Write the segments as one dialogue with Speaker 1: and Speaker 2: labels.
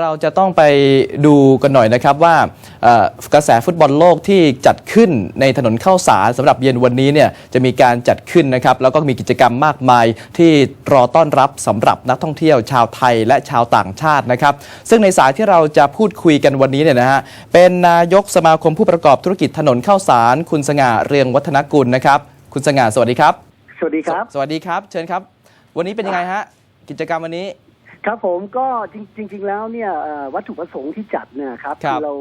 Speaker 1: เราจะต้องไปดูกันหน่อยนะครับว่าเอ่อกระแสฟุตบอลโลกที่จัดขึ้นในถนนข้าวสารสำหรับเย็นวันนี้เนี่ยจะมีการจัดขึ้นนะครับแล้วก็มีกิจกรรมมากมายที่รอต้อนรับสำหรับนักท่องเที่ยวชาวไทยและชาวต่างชาตินะครับ ซึ่งในสายที่เราจะพูดคุยกันวันนี้เนี่ยนะฮะเป็นนายกสมาคมผู้ประกอบธุรกิจถนนข้าวสาร คุณสง่าเรืองวัฒนกุลนะครับ คุณสง่าสวัสดีครับ
Speaker 2: สวัสดีครับ
Speaker 1: สวัสดีครับ เชิญครับ วันนี้เป็นยังไงฮะกิจกรรมวันนี้
Speaker 2: ครับผมก็จริง ๆ แล้วเนี่ยเอ่อวัตถุประสงค์ที่จัดเนี่ยครับ
Speaker 1: ครับ
Speaker 2: เรา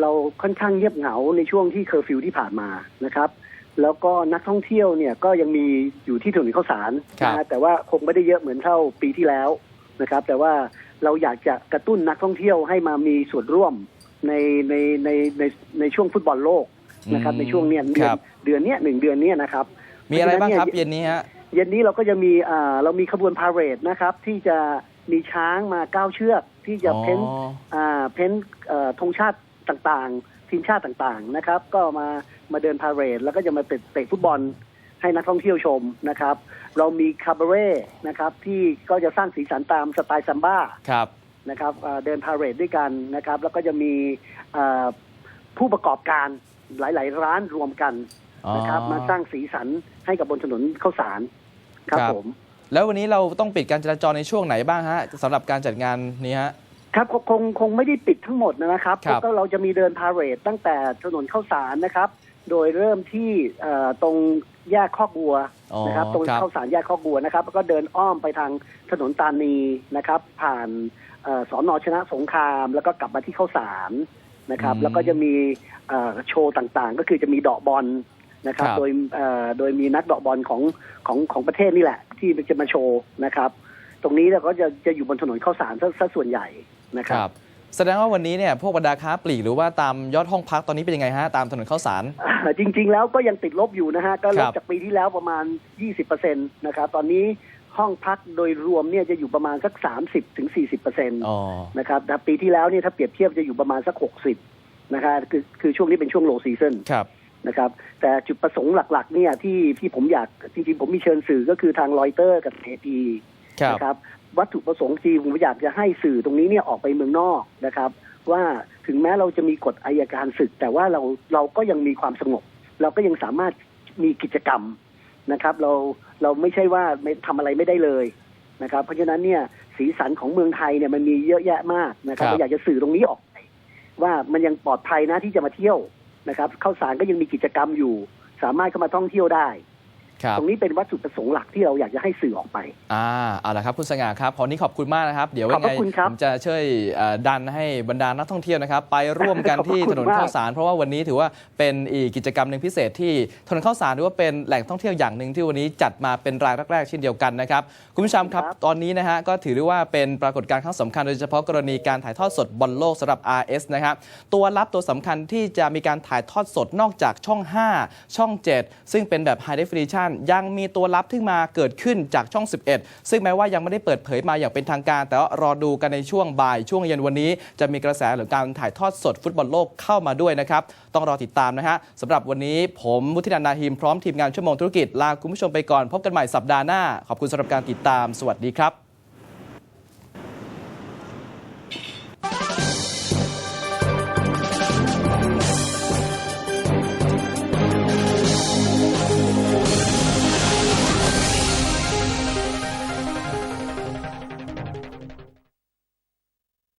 Speaker 2: เราค่อนข้างเงียบเหงาในช่วงที่เคอร์ฟิวที่ผ่านมานะครับ แล้วก็นักท่องเที่ยวเนี่ยก็ยังมีอยู่ที่ถนนข้าวสาร
Speaker 1: ครับ
Speaker 2: นะฮะแต่ว่าคงไม่ได้เยอะเหมือนเท่าปีที่แล้วนะครับ แต่ว่าเราอยากจะกระตุ้นนักท่องเที่ยวให้มามีส่วนร่วมในในในในในช่วงฟุตบอลโลกนะครับ
Speaker 1: อืม
Speaker 2: ในช่วงเนี้ยเดือ
Speaker 1: ครั
Speaker 2: น
Speaker 1: บ
Speaker 2: เดือนเนี้ยหนึ่งเดือนเนี้ยนะครับ
Speaker 1: มีอะไรบ้างครับ
Speaker 2: เพาฉะนั้นเนี่ย
Speaker 1: เย็นนี้ฮะ
Speaker 2: เย็นนี้เราก็จะมีอ่าเรามีขบวนพาเหรดนะครับ ที่จะ มีช้างมาเก้าเชือกที่จะเพ้น
Speaker 1: อ๋อ
Speaker 2: อ่าเพ้นเอ่อธงชาติต่างๆ ทีมชาติต่างๆนะครับ ก็มามาเดินพาเหรดแล้วก็จะมาเตะเตะฟุตบอลให้นักท่องเที่ยวชมนะครับ เรามีคาบาเร่นะครับที่ก็จะสร้างสีสันตามสไตล์ซัมบ้า
Speaker 1: ครับ
Speaker 2: นะครับอ่าเดินพาเหรดด้วยกันนะครับ แล้วก็จะมีอ่าผู้ประกอบการหลาย ๆ ร้านรวมกันนะครับ
Speaker 1: อ๋อ
Speaker 2: มาสร้างสีสันให้กับบนถนนข้าวสารครับ
Speaker 1: ครับ
Speaker 2: ผม
Speaker 1: แล้ววันนี้เราต้องปิดการจราจรในช่วงไหนบ้างฮะสำหรับการจัดงานนี้ฮะ
Speaker 2: ครับคงคงคงไม่ได้ปิดทั้งหมดนะครับ
Speaker 1: ครับ
Speaker 2: ก็เราจะมีเดินพาเหรดตั้งแต่ถนนข้าวสารนะครับ โดยเริ่มที่เอ่อตรงแยกข้อกบัว
Speaker 1: อ๋อ
Speaker 2: นะครับ ตรง
Speaker 1: ครับ
Speaker 2: ข้าวสารแยกข้อกบัวนะครับแล้วก็เดินอ้อมไปทางถนนตานีนะครับ ผ่านเอ่อสอนอชนะสงคราม แล้วก็กลับมาที่ข้าวสารนะครับแล้วก็จะมีเอ่อโชว์ต่างๆ ก็คือจะมีเดอกบอล นะครับ
Speaker 1: ครับ
Speaker 2: โดยเอ่อโดยมีนักเดอกบอลของของของประเทศนี่แหละ ที่จะมาโชว์นะครับ ตรงนี้เราก็จะจะอยู่บนถนนข้าวสารซะซะส่วนใหญ่นะค
Speaker 1: ครับรับ แสดงว่าวันนี้เนี่ยพวกบรรดาค้าปลีกหรือว่าตามยอดห้องพักตอนนี้เป็นยังไงฮะตามถนนข้าวสาร
Speaker 2: อ่าจริง ๆ แล้วก็ยังติดลบอยู่นะฮะก็ล
Speaker 1: ครับบ
Speaker 2: จากปีที่แล้วประมาณ 20%นะครับตอนนี้ห้องพักโดยรวมเนี่ยจะอยู่ประมาณสัก 30ถึง40%
Speaker 1: อ๋อ
Speaker 2: นะครับแต่ปีที่แล้วเนี่ยถ้าเปรียบเทียบจะอยู่ประมาณสัก 60นะครับคือคือช่วงนี้เป็นช่วง low season
Speaker 1: ครับ
Speaker 2: นะครับ แต่จุดประสงค์หลัก ๆ เนี่ยที่ที่ผมอยากจริงๆผมมีเชิญสื่อก็คือทางรอยเตอร์กับเอพี
Speaker 1: ครับ
Speaker 2: นะครับ วัตถุประสงค์จริงผมอยากจะให้สื่อตรงนี้เนี่ยออกไปเมืองนอกนะครับ ว่าถึงแม้เราจะมีกฎอายการศึก แต่ว่าเราเราก็ยังมีความสงบ เราก็ยังสามารถมีกิจกรรมนะครับ เราเราไม่ใช่ว่าไม่ทำอะไรไม่ได้เลยนะครับ เพราะฉะนั้นเนี่ยสีสันของเมืองไทยเนี่ยมันมีเยอะแยะมากนะครับ
Speaker 1: ครับ
Speaker 2: เราอยากจะสื่อตรงนี้ออกไปว่ามันยังปลอดภัยนะที่จะมาเที่ยว นะครับข้าวสารก็ยังมีกิจกรรมอยู่ สามารถเข้ามาท่องเที่ยวได้ ตรงนี้เป็นวัตถุประสงค์หลักที่เราอยากจะให้สื่อออกไป
Speaker 1: อ่าเอาละครับคุณสง่าครับขอนี้ขอบคุณมากนะครับ เดี๋ยว
Speaker 2: ขอบพระ
Speaker 1: ยังไง
Speaker 2: คุณครับ
Speaker 1: ผมจะช่วยเอ่อดันให้บรรดานักท่องเที่ยวนะครับ ไปร่วมกัน
Speaker 2: ขอบพระ
Speaker 1: ที่
Speaker 2: คุ
Speaker 1: ถ
Speaker 2: ณ
Speaker 1: นน
Speaker 2: มาก
Speaker 1: ข้าวสาร เพราะว่าวันนี้ถือว่าเป็นอีกกิจกรรมหนึ่งพิเศษที่ถนนข้าวสารถือว่าเป็นแหล่งท่องเที่ยวอย่างหนึ่งที่วันนี้จัดมาเป็นรายแรกๆเช่นเดียวกันนะครับคุณผู้ชมครับ
Speaker 2: ครับ
Speaker 1: ตอนนี้นะฮะก็ถือได้ว่าเป็นปรากฏการณ์ครั้งสำคัญโดยเฉพาะกรณีการถ่ายทอดสดบอลโลกสำหรับ RS นะครับตัวรับตัวสำคัญที่จะมีการถ่ายทอดสดนอกจากช่อง 5 ช่อง 7 ซึ่งเป็นแบบ High Definition ยังมีตัวลับที่มาเกิดขึ้นจากช่อง 11 ซึ่งแม้ว่ายังไม่ได้เปิดเผยมาอย่างเป็นทางการ แต่ว่ารอดูกันในช่วงบ่ายช่วงเย็นวันนี้ จะมีกระแสหรือการถ่ายทอดสดฟุตบอลโลกเข้ามาด้วยนะครับต้องรอติดตามนะฮะสำหรับวันนี้ผมมุทินันนาหิมพร้อมทีมงานชั่วโมงธุรกิจลาคุณผู้ชมไปก่อนพบกันใหม่สัปดาห์หน้า ขอบคุณสำหรับการติดตาม สวัสดีครับ